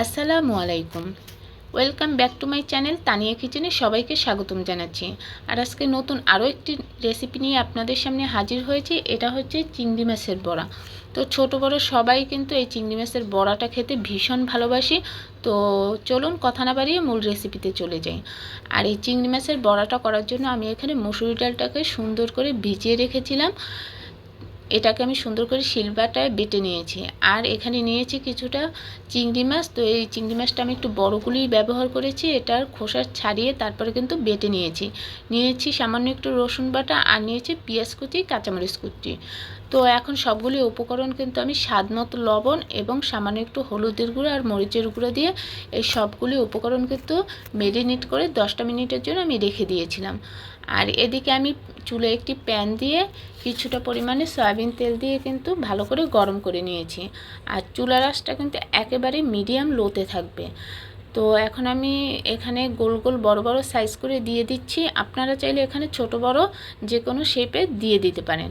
আসসালামু আলাইকুম। Welcome back to my channel Tania কিচেনে সবাইকে স্বাগতম জানাচ্ছি। আর আজকে নতুন আরও একটি রেসিপি নিয়ে আপনাদের সামনে হাজির হয়েছি, এটা হচ্ছে চিংড়ি মাছের বড়া। তো ছোট বড় সবাই কিন্তু এই চিংড়ি মাছের বড়াটা খেতে ভীষণ ভালোবাসি। তো চলুন কথা না বাড়িয়ে মূল রেসিপিতে চলে যাই। আর এই চিংড়ি মাছের বড়াটা করার জন্য আমি এখানে মসুরি ডালটাকে সুন্দর করে ভিজিয়ে রেখেছিলাম। এটাকে আমি সুন্দর করে শিলবাটায় বেটে নিয়েছি। আর এখানে নিয়েছি কিছুটা চিংড়ি মাছ। তো এই চিংড়ি মাছটা আমি একটু বড়গুলিই ব্যবহার করেছি। এটার খোসা ছাড়িয়ে তারপরে কিন্তু বেটে নিয়েছি। নিয়েছি সামান্য একটু রসুন বাটা আর নিয়েছি পেঁয়াজ কুচি, কাঁচামরিচ কুচি। তো এখন সবগুলি উপকরণ কিন্তু আমি স্বাদ মতো লবণ এবং সামান্য একটু হলুদের গুঁড়ো আর মরিচের গুঁড়ো দিয়ে এই সবগুলি উপকরণ কিন্তু মেরিনেট করে দশটা মিনিটের জন্য আমি রেখে দিয়েছিলাম। আর এদিকে আমি চুলে একটি প্যান দিয়ে কিছুটা পরিমাণে সয়াবিন তেল দিয়ে কিন্তু ভালো করে গরম করে নিয়েছি। আর চুলা রাসটা কিন্তু একেবারে মিডিয়াম লোতে থাকবে। তো এখন আমি এখানে গোল গোল বড় বড় সাইজ করে দিয়ে দিচ্ছি। আপনারা চাইলে এখানে ছোট বড় যে কোনো শেপে দিয়ে দিতে পারেন।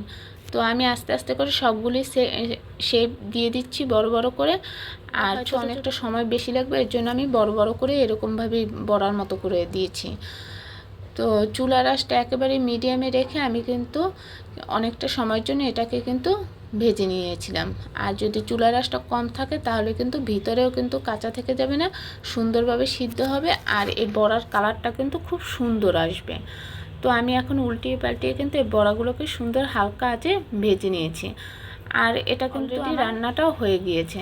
তো আমি আস্তে আস্তে করে সবগুলি শেপ দিয়ে দিচ্ছি বড় বড় করে। আর অনেকটা সময় বেশি লাগবে এর জন্য আমি বড় বড় করে এরকমভাবে বড়ার মতো করে দিয়েছি। তো চুলার আঁচটা একেবারে মিডিয়ামে রেখে আমি কিন্তু অনেকটা সময়ের জন্য এটাকে কিন্তু ভেজে নিয়েছিলাম। আর যদি চুলার আঁচটা কম থাকে তাহলে কিন্তু ভিতরেও কিন্তু কাঁচা থেকে যাবে না সুন্দরভাবে সিদ্ধ হবে আর এই বড়ার কালারটা কিন্তু খুব সুন্দর আসবে। তো আমি এখন উল্টিয়ে পাল্টিয়ে কিন্তু এই বড়াগুলোকে সুন্দর হালকা আছে ভেজে নিয়েছি। আর এটা কিন্তু রান্নাটাও হয়ে গিয়েছে।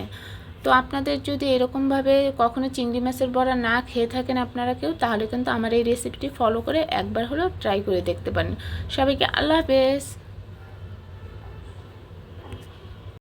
তো আপনাদের যদি এরকমভাবে কখনো চিংড়ি মাছের বড়া না খেয়ে থাকেন আপনারা কেউ, তাহলে কিন্তু আমার এই রেসিপিটি ফলো করে একবার হলেও ট্রাই করে দেখতে পারেন। সবাইকে আল্লাহ হাফেজ।